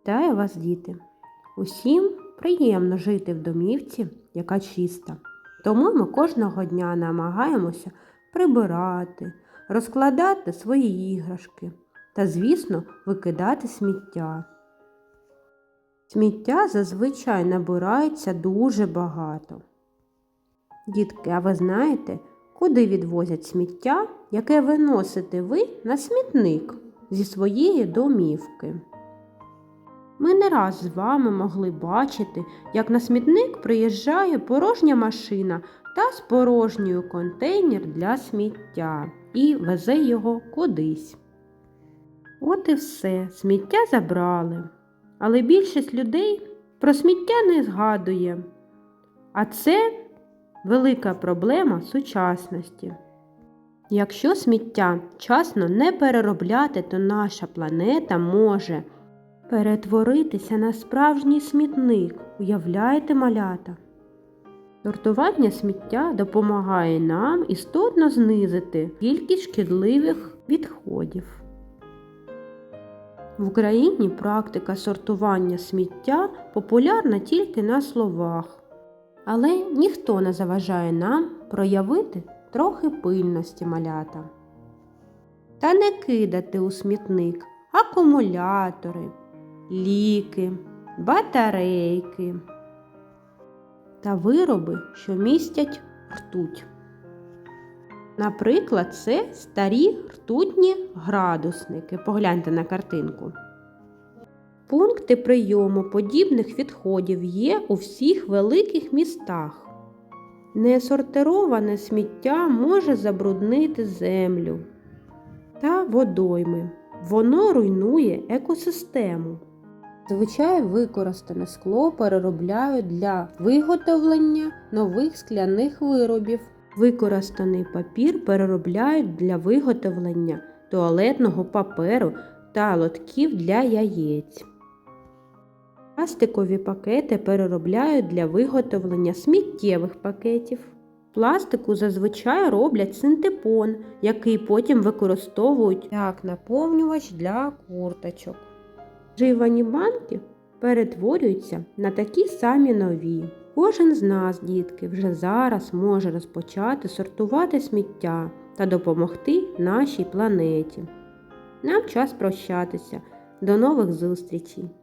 Вітаю вас, діти! Усім приємно жити в домівці, яка чиста. Тому ми кожного дня намагаємося прибирати, розкладати свої іграшки та, звісно, викидати сміття. Сміття зазвичай набирається дуже багато. Дітки, а ви знаєте, куди відвозять сміття, яке виносите ви на смітник зі своєї домівки? Ми не раз з вами могли бачити, як на смітник приїжджає порожня машина та з порожньою контейнер для сміття і везе його кудись. От і все, сміття забрали. Але більшість людей про сміття не згадує. А це велика проблема сучасності. Якщо сміття вчасно не переробляти, то наша планета може перетворитися на справжній смітник. Уявляєте, малята? Сортування сміття допомагає нам істотно знизити кількість шкідливих відходів. В Україні практика сортування сміття популярна тільки на словах, але ніхто не заважає нам проявити трохи пильності малята. Та не кидати у смітник акумулятори, ліки, батарейки та вироби, що містять ртуть. Наприклад, це старі ртутні градусники. Погляньте на картинку. Пункти прийому подібних відходів є у всіх великих містах. Несортироване сміття може забруднити землю та водойми. Воно руйнує екосистему. Зазвичай використане скло переробляють для виготовлення нових скляних виробів. Використаний папір переробляють для виготовлення туалетного паперу та лотків для яєць. Пластикові пакети переробляють для виготовлення сміттєвих пакетів. Пластику зазвичай роблять синтепон, який потім використовують як наповнювач для курточок. Вживані банки перетворюються на такі самі нові. Кожен з нас, дітки, вже зараз може розпочати сортувати сміття та допомогти нашій планеті. Нам час прощатися. До нових зустрічей!